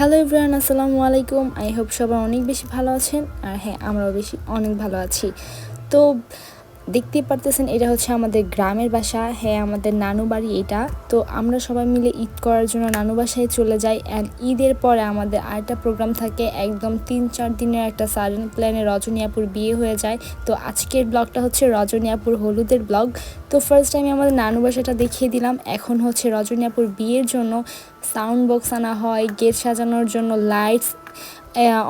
Hello ইব্রাহান আসসালামু আলাইকুম। I hope সবাই অনেক বেশি ভালো আছেন। আর হ্যাঁ আমরাও বেশি অনেক ভালো আছি। তো দেখতেই পারতেছেন, এটা হচ্ছে আমাদের গ্রামের বাসা। হ্যাঁ আমাদের নানু বাড়ি এটা। তো আমরা সবাই মিলে ঈদ করার জন্য নানু বাসায় চলে যাই। অ্যান্ড ঈদের পরে আমাদের আরেকটা প্রোগ্রাম থাকে, একদম তিন চার দিনের একটা সাডেন প্ল্যানে রজনীয়াপুর বিয়ে হয়ে যায়। তো আজকের ব্লগটা হচ্ছে রজনীয়াপুর হলুদের ব্লগ তো ফার্স্ট টাইম আমাদের নানু বাসাটা দেখিয়ে দিলাম। এখন হচ্ছে রজনীয়াপুর বিয়ের জন্য সাউন্ড বক্স আনা হয়, গেট সাজানোর জন্য লাইটস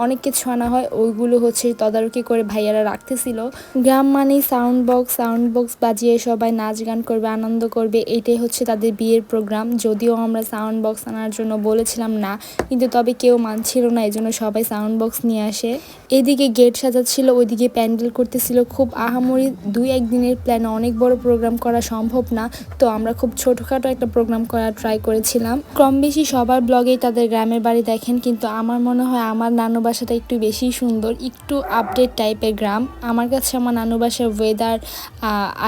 অনেক কিছু আনা হয়। ওইগুলো হচ্ছে তদারকি করে ভাইয়ারা রাখতেছিল। গ্রাম মানেই সাউন্ড বক্স সাউন্ড বক্স বাজিয়ে সবাই নাচ গান করবে, আনন্দ করবে, এটাই হচ্ছে তাদের বিয়ের প্রোগ্রাম যদিও আমরা সাউন্ড বক্স আনার জন্য বলেছিলাম না, কিন্তু তবে কেউ মানছিল না এই জন্য সবাই সাউন্ড বক্স নিয়ে আসে। এদিকে গেট সাজাচ্ছিল, ওইদিকে প্যান্ডেল করতেছিল। খুব আহামরি দুই একদিনের প্ল্যানে অনেক বড় প্রোগ্রাম করা সম্ভব না। তো আমরা খুব ছোটোখাটো একটা প্রোগ্রাম করা ট্রাই করেছিলাম। কম বেশি সবার ব্লগেই তাদের গ্রামের বাড়ি দেখেন, কিন্তু আমার মনে হয় আমার নানু বাসাটা একটু বেশি সুন্দর, একটু আপডেট টাইপের গ্রাম। আমার কাছে আমার নানু বাসার ওয়েদার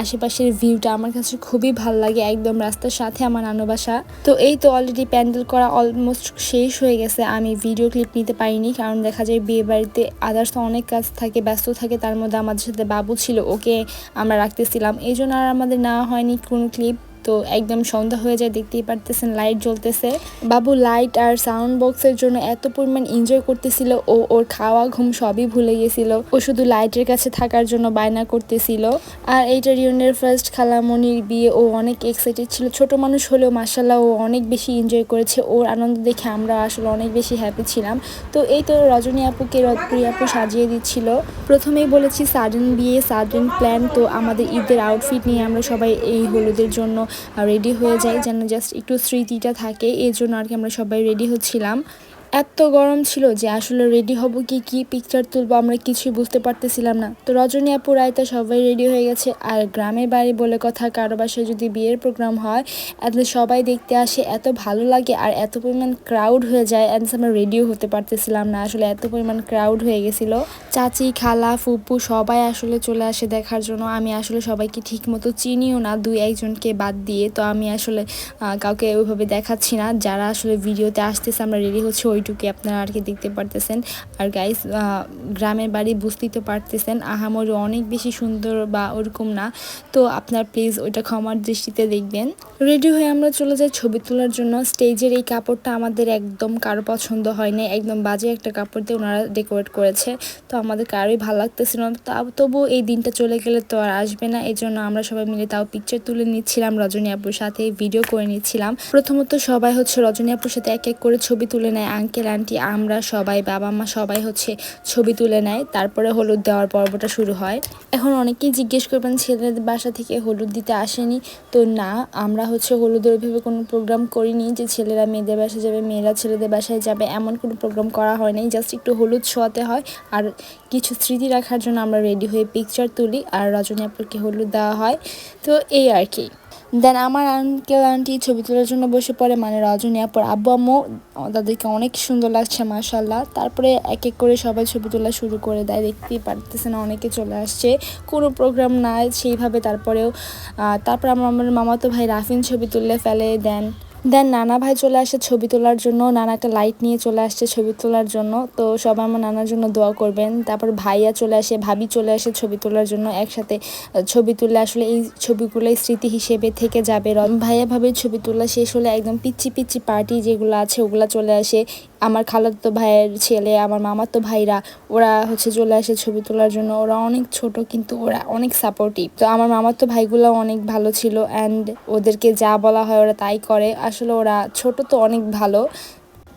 আশেপাশের ভিউটা আমার কাছে খুবই ভালো লাগে, একদম রাস্তার সাথে আমার নানু বাসা। তো এই তো অলরেডি প্যান্ডেল করা অলমোস্ট শেষ হয়ে গেছে, আমি ভিডিও ক্লিপ নিতে পারিনি, কারণ দেখা যায় বিয়ে বাড়িতে আদার্স অনেক কাজ থাকে, ব্যস্ত থাকে, তার মধ্যে আমাদের সাথে বাবু ছিল, ওকে আমরা রাখতেছিলাম। এই জন্য আর আমাদের না হয়নি কোনো ক্লিপ তো একদম সন্ধ্যা হয়ে যায়, দেখতেই পারতেছেন লাইট জ্বলতেছে। বাবু লাইট আর সাউন্ড বক্সের জন্য এত পরিমাণ এনজয় করতেছিল, ও ওর খাওয়া ঘুম সবই ভুলে গেছিল। ও শুধু লাইটের কাছে থাকার জন্য বায়না করতেছিল। আর এইটা রিউনের ফার্স্ট খালামণির বিয়ে, ও অনেক এক্সাইটেড ছিল। ছোট মানুষ হলেও মাসাল্লাহ ও অনেক বেশি এনজয় করেছে। ওর আনন্দ দেখে আমরা আসলে অনেক বেশি হ্যাপি ছিলাম। তো এই তো রজনী আপুকে রজপ্রিয়া আপু সাজিয়ে দিচ্ছিল। প্রথমেই বলেছি সাডেন বিয়ে সাডেন প্ল্যান তো আমাদের ঈদের আউটফিট নিয়ে আমরা সবাই এই হলুদের জন্য রেডি হয়ে যায় যেন জাস্ট একটু স্মৃতিটা থাকে এই জন্য আর কি আমরা সবাই রেডি হচ্ছিলাম। এত গরম ছিল যে আসলে রেডি হব কি কি পিকচার তুলবো আমরা কিছুই বুঝতে পারতেছিলাম না। তো রজনী আপু, রায়তা সবাই রেডি হয়ে গেছে। আর গ্রামের বাড়ি বলে কথা, কারও বাসায় যদি বিয়ের প্রোগ্রাম হয় তাহলে সবাই দেখতে আসে, এত ভালো লাগে আর এত পরিমাণ ক্রাউড হয়ে যায় অ্যান্ড আমরা রেডিও হতে পারতেছিলাম না। আসলে এত পরিমাণ ক্রাউড হয়ে গেছিল। চাচি, খালা, ফুপু সবাই আসলে চলে আসে দেখার জন্য। আমি আসলে সবাইকে ঠিক মতো চিনিও না, দুই একজনকে বাদ দিয়ে। তো আমি আসলে কাউকে ওইভাবে দেখাচ্ছি না। যারা আসলে ভিডিওতে আসতেছে, আমরা রেডি হচ্ছে ওই ওইটুকুই আপনারা আর কি দেখতে পারতেছেন। আর গাইস গ্রামের বাড়ি বুঝতেই তো পারতেছেন, আহামরি অনেক বেশি সুন্দর বা ওরকম না। তো আপনার প্লিজ ওইটা ক্ষমার দৃষ্টিতে দেখবেন। রেডি হয়ে আমরা চলে যাই ছবি তোলার জন্য। স্টেজের এই কাপড়টা আমাদের একদম কারও পছন্দ হয় না একদম বাজে একটা কাপড় দিয়ে ওনারা ডেকোরেট করেছে। তো আমাদের কারোই ভালো লাগতেছিল না। তা তবুও এই দিনটা চলে গেলে তো আর আসবে না। এই জন্য আমরা সবাই মিলে তাও পিকচার তুলে নিচ্ছিলাম রজনী আপুর সাথে ভিডিও করে নিচ্ছিলাম। প্রথমত সবাই হচ্ছে রজনী আপুর সাথে এক এক করে ছবি তুলে নেয় আঙ্কেল, আন্টি, আমরা সবাই, বাবা মা সবাই হচ্ছে ছবি তুলে নেয়। তারপরে হলুদ দেওয়ার পর্বটা শুরু হয়। এখন অনেকেই জিজ্ঞেস করবেন, ছেলেদের বাসা থেকে হলুদ দিতে আসেনি। তো না, আমরা হচ্ছে হলুদের ওইভাবে কোনো প্রোগ্রাম করিনি যে ছেলেরা মেয়েদের বাসায় যাবে, মেয়েরা ছেলেদের বাসায় যাবে। এমন কোনো প্রোগ্রাম করা হয় নাই। জাস্ট একটু হলুদ ছোঁয়াতে হয়। আর কিছু স্মৃতি রাখার জন্য আমরা রেডি হয়ে পিকচার তুলি। আর রজনী আপুরকে হলুদ দেওয়া হয়। তো এই আর কি। দেন আমার আঙ্কেল আন্টি ছবি তোলার জন্য বসে পড়ে মানে রজনী আপুর আব্বু, আম্মু, তাদেরকে অনেক সুন্দর লাগছে মাশাল্লাহ তারপরে এক এক করে সবাই ছবি তোলা শুরু করে দেয়, দেখতেই পারতেছে না অনেকে চলে আসছে। কোনো প্রোগ্রাম নাই, সেইভাবে তারপরেও তারপর আমার মামাতো ভাই রাফিন ছবি তুললে ফেলে দেন দেন নানা ভাই চলে আসে ছবি তোলার জন্য নানা একটা লাইট নিয়ে চলে আসছে ছবি তোলার জন্য। তো সবাই আমার নানার জন্য দোয়া করবেন। তারপর ভাইয়া চলে আসে, ভাবি চলে আসে ছবি তোলার জন্য। একসাথে ছবি তুললে আসলে এই ছবিগুলোই স্মৃতি হিসেবে থেকে যাবে। ভাইয়া ভাবে ছবি তোলা শেষ হলে একদম পিচ্ছি পিচ্ছি পার্টি যেগুলো আছে, ওগুলো চলে আসে। আমার খালাতো ভাইয়ের ছেলে, আমার মামাতো ভাইরা, ওরা হচ্ছে চলে আসে ছবি তোলার জন্য। ওরা অনেক ছোট, কিন্তু ওরা অনেক সাপোর্টিভ তো আমার মামাতো ভাইগুলো অনেক ভালো ছিল অ্যান্ড ওদেরকে যা বলা হয় ওরা তাই করে। আসলে ওরা ছোট তো অনেক ভালো।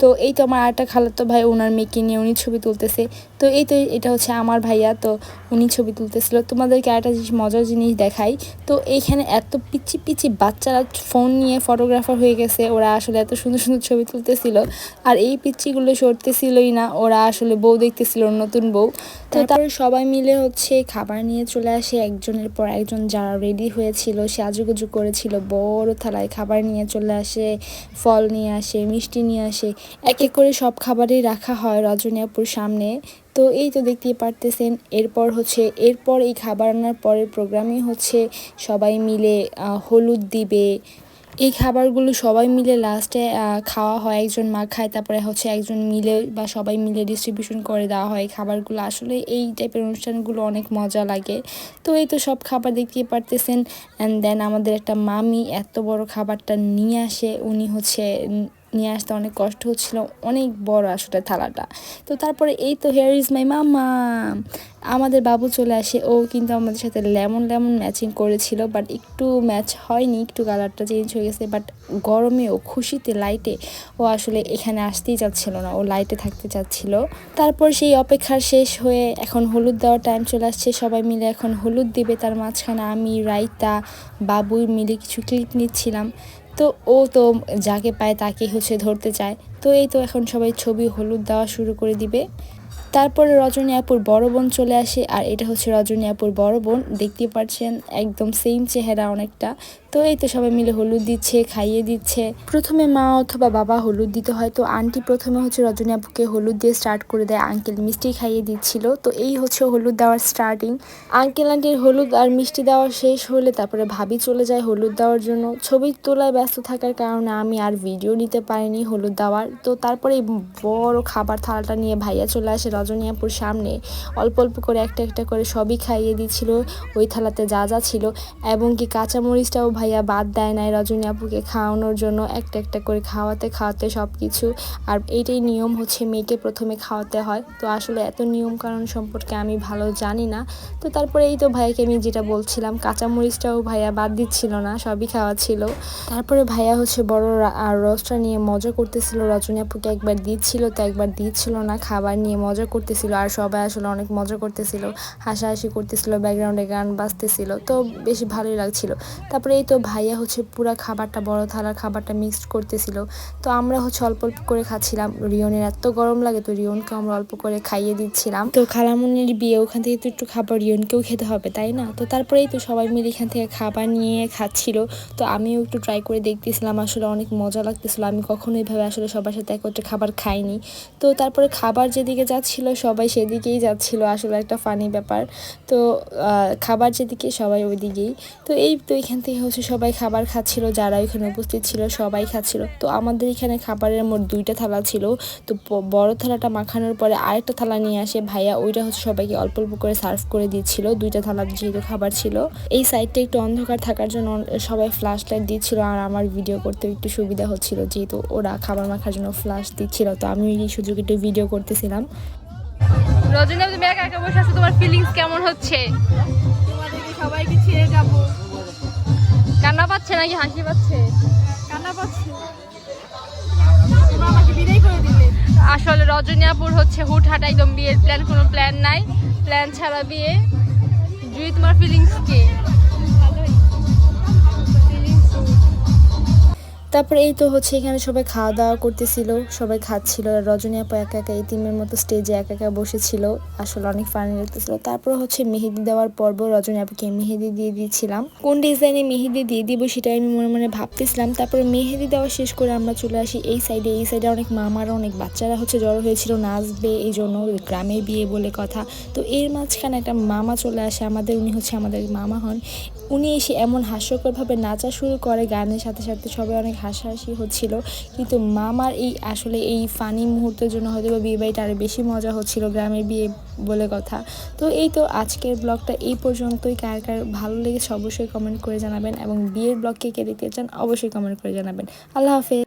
তো এই তো আমার আরেকটা খালাতো ভাই, ওনার মেয়েকে নিয়ে উনি ছবি তুলতেছে। তো এই তো এটা হচ্ছে আমার ভাইয়া তো উনি ছবি তুলতেছিল। তোমাদেরকে একটা জিনিস মজার জিনিস দেখাই। তো এইখানে এত পিচি পিচি বাচ্চারা ফোন নিয়ে ফটোগ্রাফার হয়ে গেছে ওরা আসলে এত সুন্দর সুন্দর ছবি তুলতেছিল। আর এই পিচ্চিগুলো সরতেছিলই না ওরা আসলে বউ দেখতেছিল নতুন বউ। তো তারপরে সবাই মিলে হচ্ছে খাবার নিয়ে চলে আসে একজনের পর একজন যারা রেডি হয়েছিল সে আজুগুজু করেছিল বড় থালায় খাবার নিয়ে চলে আসে ফল নিয়ে আসে মিষ্টি নিয়ে আসে। এক এক করে সব খাবারই রাখা হয় রজনীয়াপুর সামনে। তো এই তো দেখতেই পারতেছেন, এরপর হচ্ছে, এরপর এই খাবার আনার পরের প্রোগ্রামই হচ্ছে সবাই মিলে হলুদ দিবে। এই খাবারগুলো সবাই মিলে লাস্টে খাওয়া হয়, একজন মা খায়, তারপরে হচ্ছে একজন মিলে বা সবাই মিলে ডিস্ট্রিবিউশন করে দেওয়া হয় খাবারগুলো। আসলে এই টাইপের অনুষ্ঠানগুলো অনেক মজা লাগে। তো এই তো সব খাবার দেখতেই পারতেছেন। অ্যান্ড দেন আমাদের একটা মামি এত বড় খাবারটা নিয়ে আসে, উনি হচ্ছে নিয়ে আসতে অনেক কষ্ট হচ্ছিল, অনেক বড় আসলে থালাটা। তো তারপরে এই তো হেয়ার ইজ মাই মামা আমাদের বাবু চলে আসে, ও কিন্তু আমাদের সাথে লেমন লেমন ম্যাচিং করেছিল বাট একটু ম্যাচ হয়নি, একটু কালারটা চেঞ্জ হয়ে গেছে বাট গরমে ও খুশিতে লাইটে ও আসলে এখানে আসতেই চাচ্ছিল না, ও লাইটে থাকতে চাচ্ছিল। তারপর সেই অপেক্ষার শেষ হয়ে এখন হলুদ দেওয়ার টাইম চলে আসছে, সবাই মিলে এখন হলুদ দিবে, তার মাঝখানে আমি, রাইতা, বাবুই মিলে কিছু ক্লিপ নিচ্ছিলাম। তো ও তো যাকে পায় তাকে হচ্ছে ধরতে চায়। তো এই তো এখন সবাই ছবি হলুদ দেওয়া শুরু করে দিবে। তারপরে রজনী আপুর বড় বোন চলে আসে, আর এটা হচ্ছে রজনী আপুর বড় বোন। দেখতে পাচ্ছেন একদম সেম চেহারা অনেকটা। তো এই তো সবাই মিলে হলুদ দিচ্ছে, খাইয়ে দিচ্ছে। প্রথমে মা অথবা বাবা হলুদ দিতে হয়, তো আন্টি প্রথমে হচ্ছে রজনী আপুকে হলুদ দিয়ে স্টার্ট করে দেয় আঙ্কেল মিষ্টি খাইয়ে দিচ্ছিল। তো এই হচ্ছে হলুদ দেওয়ার স্টার্টিং আঙ্কেল আন্টির হলুদ আর মিষ্টি দেওয়া শেষ হলে তারপরে ভাবি চলে যায় হলুদ দেওয়ার জন্য। ছবি তোলায় ব্যস্ত থাকার কারণে আমি আর ভিডিও নিতে পারিনি হলুদ দেওয়ার। তো তারপরে বড় খাবার থালাটা নিয়ে ভাইয়া চলে আসে রজনী আপুর সামনে। অল্প অল্প করে একটা একটা করে সবই খাইয়ে দিচ্ছিল। ওই থালাতে যা যা ছিল। এবং কি কাঁচামরিচটাও ভাইয়া বাদ দেয় নাই রজনী আপুকে খাওয়ানোর জন্য। একটা একটা করে খাওয়াতে খাওয়াতে সব কিছু আর এইটাই নিয়ম হচ্ছে মেয়েকে প্রথমে খাওয়াতে হয়। তো আসলে এত নিয়ম কারণ সম্পর্কে আমি ভালো জানি না। তো তারপরে এই তো ভাইয়াকে আমি যেটা বলছিলাম, কাঁচামরিচটাও ভাইয়া বাদ দিচ্ছিল না, সবই খাওয়া ছিল। তারপরে ভাইয়া হচ্ছে বড় আর রসটা নিয়ে মজা করতেছিল। রজনী আপুকে একবার দিচ্ছিল তো একবার দিচ্ছিল না। খাবার নিয়ে মজা করতেছিল আর সবাই আসলে অনেক মজা করতেছিল, হাসাহাসি করতেছিল ব্যাকগ্রাউন্ডে গান বাজতেছিল, তো বেশ ভালোই লাগছিল। তারপরে এই তো ভাইয়া হচ্ছে পুরো খাবারটা, বড় থালার খাবারটা মিক্সড করতেছিল। তো আমরা হচ্ছে অল্প অল্প করে খাচ্ছিলাম। রিয়নের এত গরম লাগে তো রিয়নকে আমরা অল্প করে খাইয়ে দিচ্ছিলাম। তো খালামুনির বিয়ে, ওখান থেকে তো একটু খাবার রিয়নকেও খেতে হবে, তাই না? তো তারপরেই তো সবাই মিলে এখান থেকে খাবার নিয়ে খাচ্ছিল। তো আমিও একটু ট্রাই করে দেখতেছিলাম, আসলে অনেক মজা লাগতেছিল। আমি কখনো এইভাবে আসলে সবার সাথে একত্রে খাবার খাইনি। তো তারপরে খাবার যেদিকে যাচ্ছিল, সবাই সেদিকেই যাচ্ছিল, আসলে একটা ফানি ব্যাপার। তো খাবার যেদিকে সবাই ওইদিকেই। তো এই তো এখান থেকে হচ্ছে সবাই খাবার খাচ্ছিল, যারা এখানে উপস্থিত ছিল সবাই খাচ্ছিল। তো আমাদের এখানে খাবারের মোট দুইটা থালা ছিল। তো বড় থালাটা মাখানোর পরে আরেকটা থালা নিয়ে আসে ভাইয়া, ওইটা হচ্ছে সবাইকে অল্প অল্প করে সার্ভ করে দিচ্ছিল। দুইটা থালা যেহেতু খাবার ছিল। এই সাইডটা একটু অন্ধকার থাকার জন্য সবাই ফ্ল্যাশ লাইট দিচ্ছিল আর আমার ভিডিও করতে একটু সুবিধা হচ্ছিল যেহেতু ওরা খাবার মাখার জন্য ফ্ল্যাশ দিচ্ছিল। তো আমি এই সুযোগ একটু ভিডিও করতেছিলাম। রজনী তুমি একা একা বসে আছো তোমার ফিলিংস কেমন হচ্ছে? তোমাদেরকে সবাইকে ছেড়ে যাব। কান্না পাচ্ছে নাকি? হাসি পাচ্ছে? কান্না পাচ্ছে। আসলে রজনীপুর হচ্ছে হুটহাট একদম বিয়ের প্ল্যান কোনো প্ল্যান নাই। প্ল্যান ছাড়া বিয়ে। জুই তোমার ফিলিংস কি? তারপরে এই তো হচ্ছে এখানে সবাই খাওয়া দাওয়া করতেছিল, সবাই খাচ্ছিল। রজনী আপা একা একা এতিমের মতো স্টেজে একা একা বসেছিল, আসলে অনেক ফানি লাগতেছিল। তারপর হচ্ছে মেহেদি দেওয়ার পর্ব রজনী আপাকে মেহেদি দিয়ে দিয়েছিলাম। কোন ডিজাইনে মেহেদি দিয়ে দিব সেটা আমি মনে মনে ভাবতেছিলাম। তারপরে মেহেদি দেওয়া শেষ করে আমরা চলে আসি এই সাইডে এই সাইডে অনেক মামারা, অনেক বাচ্চারা হচ্ছে জড়ো হয়েছিল, নাচবে এই জন্য গ্রামের বিয়ে বলে কথা। তো এর মাঝখানে একটা মামা চলে আসে, আমাদের উনি হচ্ছে আমাদের মামা হন। উনি এসে এমন হাস্যকরভাবে নাচা শুরু করে গানের সাথে সাথে সবাই অনেক হাসাহাসি হচ্ছিল। কিন্তু মামার এই আসলে এই ফানি মুহূর্তের জন্য হয়তো বা বিয়ে বাড়িটা আরও বেশি মজা হচ্ছিল গ্রামের বিয়ে বলে কথা। তো এই তো আজকের ব্লগটা এই পর্যন্তই। কার কার ভালো লেগেছে অবশ্যই কমেন্ট করে জানাবেন এবং বিয়ের ব্লগকে কে দেখতে চান অবশ্যই কমেন্ট করে জানাবেন। আল্লাহ হাফেজ।